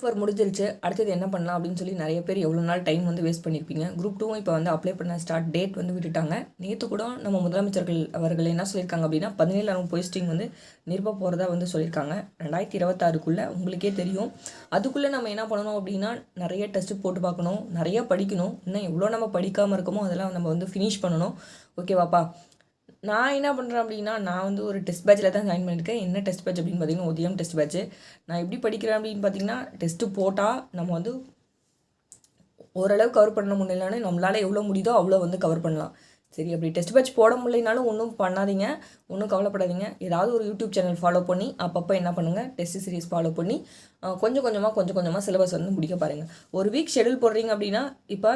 Four முடிஞ்சிருச்சு. அடுத்தது என்ன பண்ணலாம் அப்படின்னு சொல்லி நிறைய பேர் எவ்வளோ நாள் டைம் வந்து வேஸ்ட் பண்ணியிருப்பீங்க குரூப் டூவும் இப்போ வந்து அப்ளை பண்ண ஸ்டார்ட் டேட் வந்து விட்டுட்டாங்க. நேற்று கூட நம்ம முதலமைச்சர்கள் அவர்கள் என்ன சொல்லியிருக்காங்க அப்படின்னா பதினேழு நம்ம போஸ்டிங் வந்து நிரப்ப போகிறதா வந்து சொல்லியிருக்காங்க. ரெண்டாயிரத்தி இருபத்தாறுக்குள்ளே உங்களுக்கே தெரியும். அதுக்குள்ளே நம்ம என்ன பண்ணணும் அப்படின்னா நிறைய டெஸ்ட்டு போட்டு பார்க்கணும். நிறைய படிக்கணும். இன்னும் எவ்வளோ நம்ம படிக்காமல் இருக்கோமோ அதெல்லாம் நம்ம வந்து ஃபினிஷ் பண்ணணும். ஓகேவாப்பா நான் என்ன பண்ணுறேன் அப்படின்னா நான் வந்து ஒரு டெஸ்ட் பேட்சில் தான் ஜாயின் பண்ணியிருக்கேன். என்ன டெஸ்ட் பேட்ச் அப்படின்னு பார்த்தீங்கன்னா உதயம் டெஸ்ட் பேட்ச் நான் எப்படி படிக்கிறேன் அப்படின்னு பார்த்தீங்கன்னா டெஸ்ட்டு போட்டால் நம்ம வந்து ஓரளவு கவர் பண்ண முடியலன்னு நம்மளால் எவ்வளோ முடியுதோ அவ்வளோ வந்து கவர் பண்ணலாம். சரி அப்படி டெஸ்ட் பேட்ச் போட முடியலனாலும் ஒன்றும் பண்ணாதீங்க. ஒன்றும் கவலைப்படாதீங்க. ஏதாவது ஒரு யூடியூப் சேனல் ஃபாலோ பண்ணி அப்பப்போ என்ன பண்ணுங்கள் டெஸ்ட் சீரிஸ் ஃபாலோ பண்ணி கொஞ்சம் கொஞ்சமாக கொஞ்சம் கொஞ்சமாக சிலபஸ் வந்து முடிக்க பாருங்கள் ஒரு வீக் ஷெடியூல் போடுறீங்க அப்படின்னா இப்போ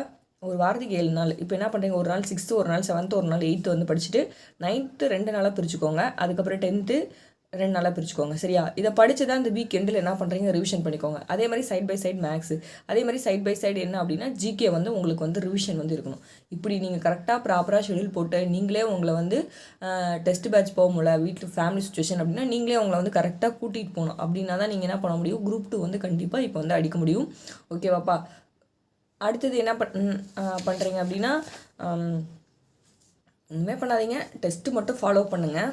ஒரு வாரத்துக்கு ஏழு நாள். இப்போ என்ன பண்ணுறீங்க ஒரு நாள் சிக்ஸ்த்து ஒரு நாள் செவன்த்து ஒரு நாள் எயித்து வந்து படிச்சுட்டு நைன்த்து ரெண்டு நாளாக பிரிச்சுக்கோங்க. அதுக்கப்புறம் டென்த்து ரெண்டு நாளாக பிரிச்சுக்கோங்க. சரியா? இதை படித்து தான் இந்த வீக் எண்டில் என்ன பண்ணுறீங்க ரிவிஷன் பண்ணிக்கோங்க. அதே மாதிரி சைட் பை சைட் மேக்ஸ் அதே மாதிரி சைட் பை சைடு என்ன அப்படின்னா ஜிகே வந்து உங்களுக்கு வந்து ரிவிஷன் வந்து இருக்கணும். இப்படி நீங்கள் கரெக்டாக ப்ராப்பராக ஷெடியூல் போட்டு நீங்களே உங்களை வந்து டெஸ்ட் பேட்ச் போக முடியல வீட்டில் ஃபேமிலி சுச்சுவேஷன் அப்படின்னா நீங்களே உங்களை வந்து கரெக்டாக கூட்டிகிட்டு போகணும். அப்படின்னா தான் நீங்கள் என்ன பண்ண முடியும்? குரூப் டூ வந்து கண்டிப்பாக இப்போ வந்து அடிக்க முடியும். ஓகேவாப்பா அடுத்தது என்ன பண் பண்ணுறீங்க அப்படின்னா ஒன்றுமே பண்ணாதீங்க. டெஸ்ட்டு மட்டும் ஃபாலோ பண்ணுங்கள்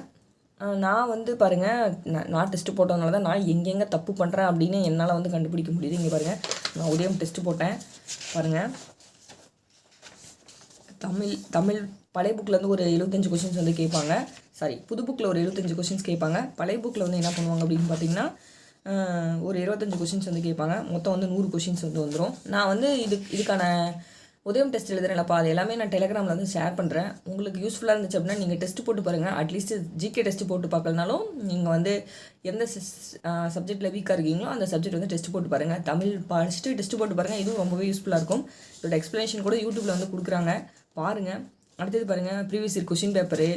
நான் வந்து பாருங்கள் நான் நான் டெஸ்ட்டு போட்டதுனால தான் நான் எங்கெங்கே தப்பு பண்ணுறேன் அப்படின்னு என்னால் வந்து கண்டுபிடிக்க முடியுது. இங்கே பாருங்கள் நான் உதயம் டெஸ்ட்டு போட்டேன். பாருங்கள் தமிழ் தமிழ் பழைய புக்கில் வந்து ஒரு எழுபத்தஞ்சு கொஷின்ஸ் வந்து கேட்பாங்க. சாரி புது புக்கில் ஒரு எழுபத்தஞ்சு கொஷின்ஸ் கேட்பாங்க. பழைய புக்கில் வந்து என்ன பண்ணுவாங்க அப்படின்னு பார்த்தீங்கன்னா ஒரு இருபத்தஞ்சி கொஷின்ஸ் வந்து கேட்பாங்க. மொத்தம் வந்து நூறு கொஷின்ஸ் வந்து வந்துடும் நான் வந்து இது இதுக்கான உதயம் டெஸ்ட் எழுதுறேன்லப்பா அது எல்லாமே நான் டெலிகிராமில் வந்து ஷேர் பண்ணுறேன் உங்களுக்கு யூஸ்ஃபுல்லாக இருந்துச்சு அப்படின்னா நீங்கள் டெஸ்ட் போட்டு பாருங்கள் அட்லீஸ்ட் ஜிகே டெஸ்ட் போட்டு பார்க்கலனாலும் நீங்கள் வந்து எந்த சப்ஜெக்ட்டில் வீக்காக இருக்கீங்களோ அந்த சப்ஜெக்ட் வந்து டெஸ்ட் போட்டு பாருங்கள் தமிழ் படிச்சுட்டு டெஸ்ட் போட்டு பாருங்கள் இதுவும் ரொம்பவே யூஸ்ஃபுல்லாக இருக்கும். இதோட எக்ஸ்ப்ளனேஷன் கூட யூடியூப்பில் வந்து கொடுக்குறாங்க. பாருங்கள் அடுத்தது பாருங்கள் previous year question paper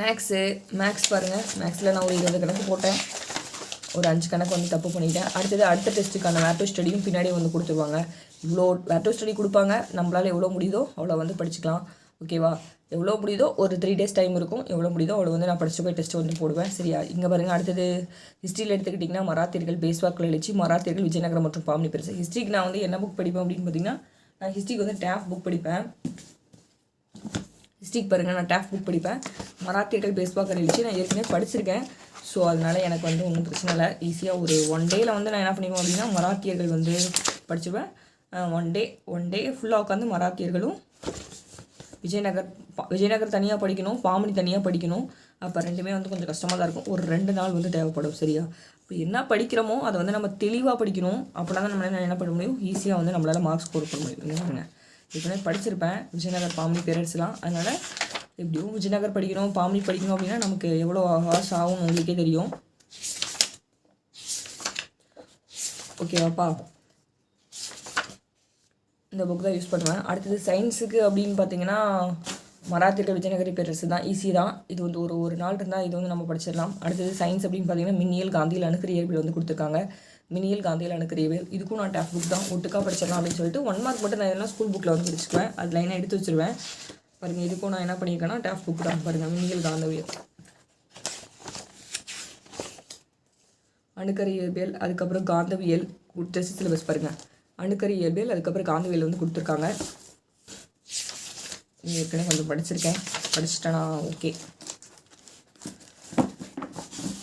marks marks பாருங்கள் மேக்ஸில் நான் ஒரு இருபது கணக்கு போட்டேன். ஒரு அஞ்சு கணக்கு வந்து தப்பு பண்ணிட்டேன். அடுத்தது அடுத்த டெஸ்ட்டுக்கான வேட்டோ ஸ்டடியும் பின்னாடியே வந்து கொடுத்துருவாங்க. இவ்வளோ வேட்டோ ஸ்டடி கொடுப்பாங்க. நம்மளால் எவ்வளோ முடியுதோ அவ்வளோ வந்து படிச்சுக்கலாம். ஓகேவா எவ்வளோ முடியுதோ ஒரு த்ரீ டேஸ் டைம் இருக்கும். எவ்வளோ முடியுதோ அவ்வளோ வந்து நான் படிச்சு போய் டெஸ்ட் வந்து போடுவேன். சரியா? இங்கே பாருங்கள் அடுத்தது ஹிஸ்ட்ரியில் எடுத்துக்கிட்டிங்கன்னா மராத்தியர்கள் பேஸ்வாக்கள் எழுச்சி மராத்தியர்கள் விஜயநகரம் மற்றும் பாமனி பெருசு. ஹிஸ்ட்ரிக்கு நான் வந்து என்ன புக் படிப்பேன் அப்படின்னு பார்த்தீங்கன்னா நான் ஹிஸ்ட்ரிக்கு வந்து டேஃப் புக் படிப்பேன். ஹிஸ்டிக் பாருங்கள் நான் டேஃப் புக் படிப்பேன். மராத்தியர்கள் பேஸ்பாக்கர் எழுச்சி நான் ஏற்கனவே படிச்சிருக்கேன். ஸோ அதனால் எனக்கு வந்து ஒன்றும் பிரச்சனை இல்லை. ஈஸியாக ஒரு ஒன் டேயில் வந்து நான் என்ன பண்ணிடுவேன் அப்படின்னா மராத்தியர்கள் வந்து படிச்சுப்பேன். ஒன் டே ஒன் டே ஃபுல்லாக உட்காந்து மராத்தியர்களும் விஜயநகர் பா- விஜயநகர் தனியாக படிக்கணும் பாமணி தனியாக படிக்கணும். அப்போ ரெண்டுமே வந்து கொஞ்சம் கஷ்டமாக தான் இருக்கும். ஒரு ரெண்டு நாள் வந்து தேவைப்படும் சரியா? இப்போ என்ன படிக்கிறோமோ அதை வந்து நம்ம தெளிவாக படிக்கணும். அப்படின்னா தான் நம்மளால என்ன பண்ண முடியும்? ஈஸியாக வந்து நம்மளால் மார்க்ஸ் ஸ்கோர் பண்ண முடியும். இங்க ஏற்கனவே படிச்சிருப்பேன். விஜயநகர் பாமணி பேரண்ட்ஸ்லாம் அதனால் எப்படியும் விஜயநகர் படிக்கிறோம் பாமணி படிக்கணும் அப்படின்னா நமக்கு எவ்வளோ ஹார்ஸ் ஆகும் உங்களுக்கே தெரியும். ஓகேவாப்பா இந்த புக் தான் யூஸ் பண்ணுவேன். அடுத்தது சயின்ஸுக்கு அப்படின்னு பார்த்தீங்கன்னா மராத்திரிக்க விஜயநகரி பேரரசு தான். ஈஸி தான். இது வந்து ஒரு ஒரு நாள் இருந்தால் இது வந்து நம்ம படிச்சிடலாம். அடுத்தது சயின்ஸ் அப்படின்னு பார்த்தீங்கன்னா மின்னியல் காந்தியில் அணுக்கர் இயற்பியல் வந்து கொடுத்துருக்காங்க. மினியல் காந்தியில் அணுக்கர் இயற்பியல் இதுக்கும் நான் டேஃப் புக் தான். ஒட்டுக்காக படிச்சிடலாம் அப்படின்னு சொல்லிட்டு ஒன் மார்க் மட்டும் நான் எல்லாம் ஸ்கூல் புக்கில் வந்து படிச்சுக்குவேன் அது லைனாக எடுத்து வச்சுருவேன். பாருங்கள் இதுக்கும் நான் என்ன பண்ணியிருக்கேன்னா டேஃப் புக் தான். பாருங்கள் மினியல் காந்தவியல் அணுக்கரு இயற்பியல் அதுக்கப்புறம் காந்தவியல் டெஸ்ட் சிலபஸ் பாருங்கள் அணுக்கரு இயற்பியல் அதுக்கப்புறம் காந்தவியல் வந்து கொடுத்துருக்காங்க. ஏற்கனவே கொஞ்சம் படிச்சிருக்கேன். படிச்சுட்டேன்னா ஓகே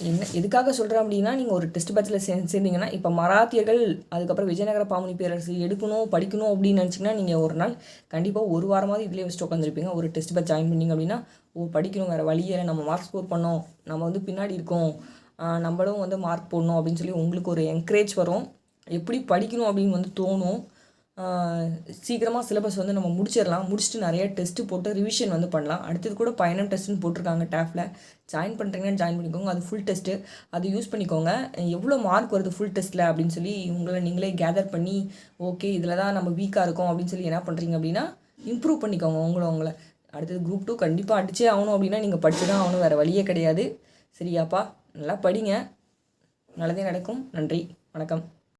என்ன எதுக்காக சொல்கிறேன் அப்படின்னா நீங்கள் ஒரு டெஸ்ட் பேட்சில் சே சேர்ந்தீங்கன்னா இப்போ மராத்தியர்கள் அதுக்கப்புறம் விஜயநகர பாமணி பேரரசு எடுக்கணும் படிக்கணும் அப்படின்னு நினச்சிங்கன்னா நீங்கள் ஒரு நாள் கண்டிப்பாக ஒரு வாரமாவது இதிலே வச்சுட்டு உட்காந்துருப்பீங்க ஒரு டெஸ்ட் பேட்ச் ஜாயின் பண்ணிங்க அப்படின்னா ஓ படிக்கணும் வேறு வழியே நம்ம மார்க் ஸ்கோர் பண்ணோம் நம்ம வந்து பின்னாடி இருக்கோம் நம்மளும் வந்து மார்க் போடணும் அப்படின்னு சொல்லி உங்களுக்கு ஒரு என்கரேஜ் வரும். எப்படி படிக்கணும் அப்படின்னு வந்து தோணும். சீக்கிரமாக சிலபஸ் வந்து நம்ம முடிச்சிடலாம். முடிச்சுட்டு நிறைய டெஸ்ட்டு போட்டு ரிவிஷன் வந்து பண்ணலாம். அடுத்தது கூட பயணம் டெஸ்ட்டுன்னு போட்டிருக்காங்க டேஃபில் ஜாயின் பண்ணுறீங்கன்னா ஜாயின் பண்ணிக்கோங்க. அது ஃபுல் டெஸ்ட்டு அது யூஸ் பண்ணிக்கோங்க. எவ்வளோ மார்க் வருது ஃபுல் டெஸ்ட்டில் அப்படின்னு சொல்லி உங்களை நீங்களே கேதர் பண்ணி ஓகே இதில் தான் நம்ம வீக்காக இருக்கோம் அப்படின்னு சொல்லி என்ன பண்ணுறீங்க அப்படின்னா இம்ப்ரூவ் பண்ணிக்கோங்க உங்களை உங்களை. அடுத்தது குரூப் டூ கண்டிப்பாக அடிச்சே ஆகணும் அப்படின்னா நீங்கள் படிச்சு தான் ஆகணும். வேறு வழியே கிடையாது. சரியாப்பா? நல்லா படிங்க. நல்லதே நடக்கும். நன்றி. வணக்கம்.